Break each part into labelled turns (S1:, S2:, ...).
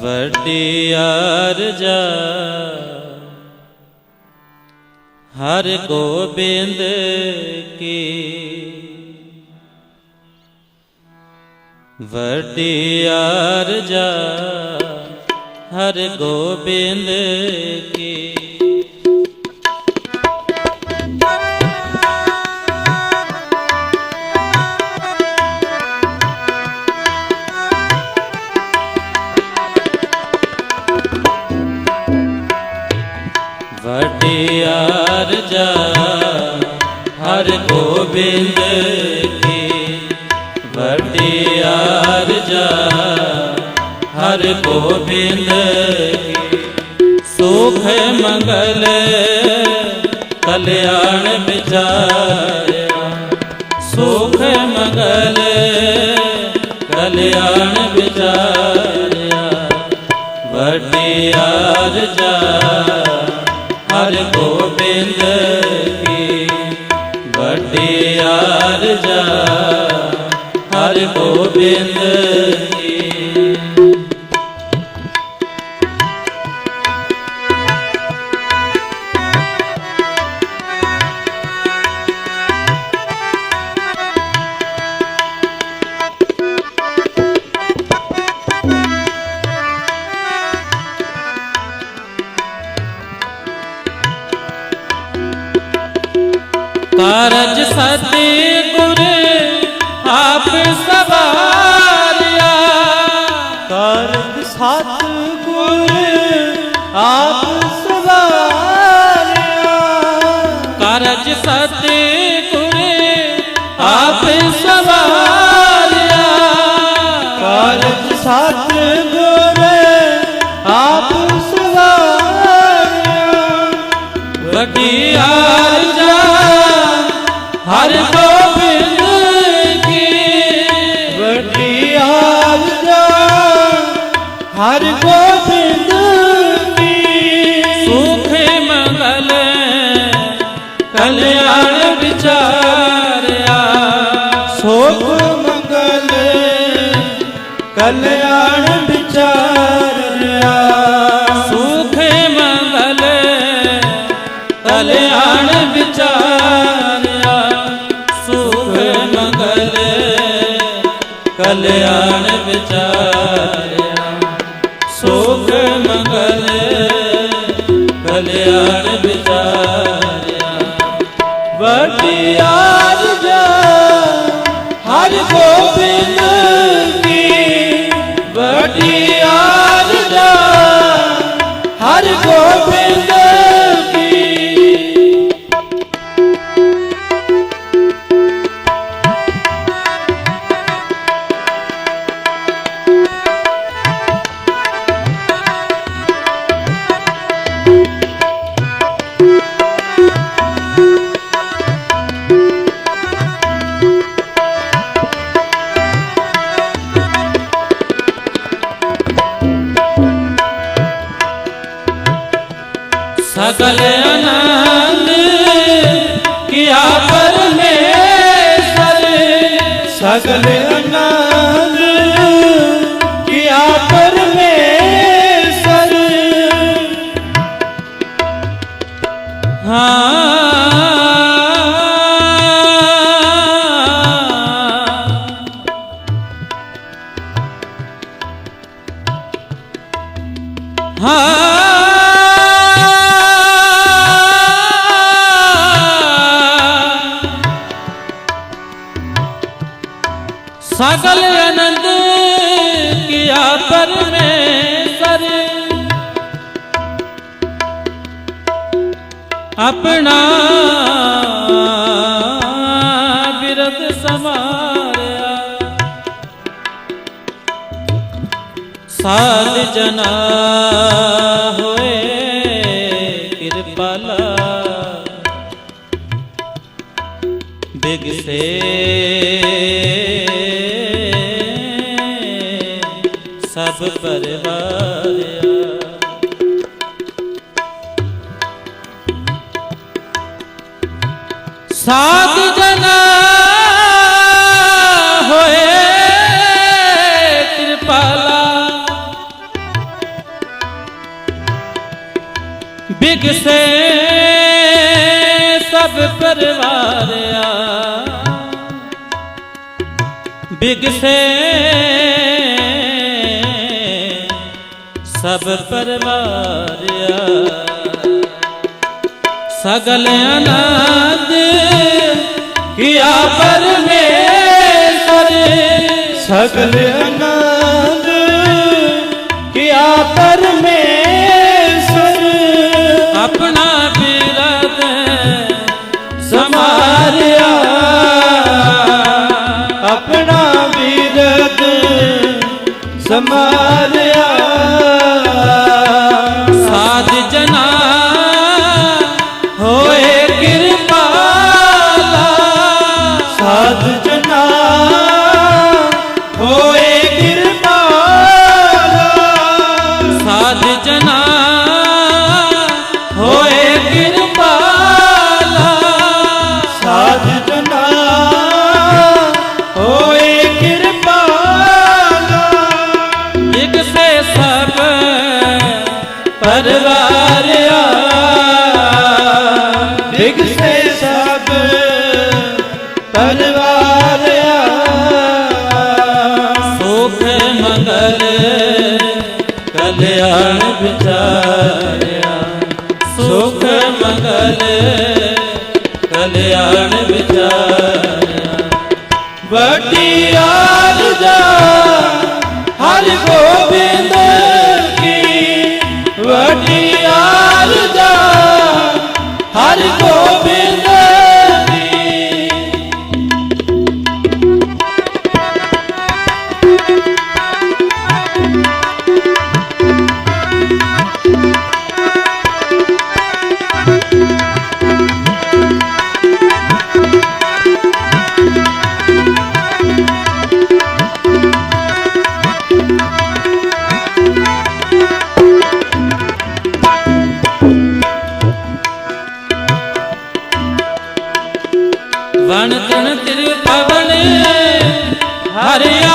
S1: ਵੱਡੀ ਜਾ। ਹਰ ਗੋਬਿੰਦ ਕੀ। ਵੱਡੀ ਜਾ। ਹਰ ਗੋਬਿੰਦ ਕੀ। ਅਰਜਾ ਹਰ ਗੋਬਿੰਦ ਕੀ ਵੱਡੀ ਅਰਜਾ ਹਰ ਗੋਬਿੰਦ ਕੀ ਸੁਖ ਮੰਗਲ ਕਲਿਆਣ ਵਿਚਾਰਿਆ। ਸੁਖ ਮੰਗਲ ਕਲਿਆਣ ਵਿਚਾਰਿਆ। ਵੱਡੀ ਜਾ, ਹਰ ਗੋਬਿੰਦ ਕੀ ਵੱਡੀ ਜਾ ਹਰ ਗੋਬਿੰਦ ਕਾਰਜ ਸਤਿ ਗੁਰ ਆਪ ਸਵਾਰਿਆ।
S2: ਕਰਤ ਸਤ ਗੁਰ ਆਪ ਸਵਾਰਿਆ।
S1: ਕਾਰਜ ਸਤੀ ਕਲਿਆਣ ਵਿਚਾਰਿਆ।
S2: ਸੁਖ ਮੰਗਲ ਕਲਿਆਣ ਵਿਚਾਰਿਆ।
S1: ਸੁਖ ਮੰਗਲ ਕਲਿਆਣ ਵਿਚਾਰਿਆ। ਸੁਖ ਮੰਗਲ ਕਲਿਆਣ ਵਿਚਾਰਿਆ।
S2: ਵੱਡੀ ਆਰਜਾ ਹਰ ਗੋਬਿੰਦ ਕੀ
S1: Money.
S2: ਸਗਲ ਆਨੰਦ ਕੀਆ ਪਰਮੇਸ਼ਰ
S1: ਹਾਂ। ਹਾਂ। ਆਪਣਾ ਬਿਰਦ ਸਮਾਰਿਆ ਸਾਧ ਜਨਾ ਹੋਏ ਕਿਰਪਾਲਾ ਬਿਗਸੇ ਸਭ ਪਰਵਾਰਿਆ। ਸਾਧ ਜਨਾ ਹੋਏ ਕਿਰਪਾਲਾ। ਬਿਗਸੇ ਸਭ ਪਰਵਾਰਿਆ। ਬਿਗਸੇ ਸਭ ਪਰਵਾਰਿਆ। ਸਗਲ
S2: ਅਨਾ ਅਰਜ ਕੀਆ ਪਰਮੇਸ਼ਰ ਸਕਲ ਅਨੰਦ ਕੀਆ Yeah.
S1: ਵਣ ਤਨ ਤਿਰ ਪਵਨ ਹਰਿਆ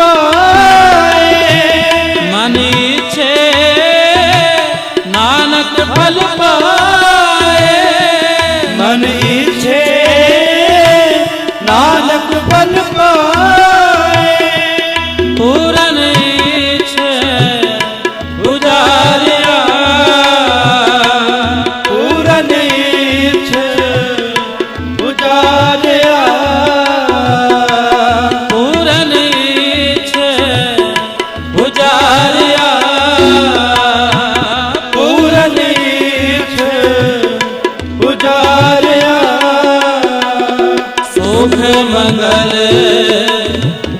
S1: ਸੁਖ ਮੰਗਲ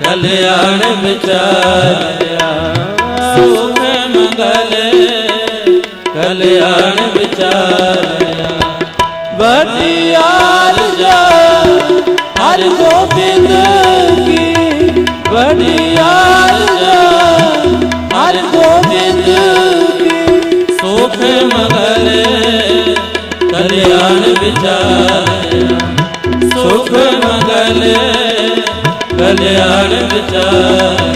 S1: ਕਲਿਆਣ ਵਿਚਾਰਿਆ। ਸੁਖ ਮੰਗਲ ਕਲਿਆਣ ਵਿਚਾਰਿਆ।
S2: ਵਧੀਆ ਜਾ ਹਰ
S1: ਅਣਵਿਚਾਰ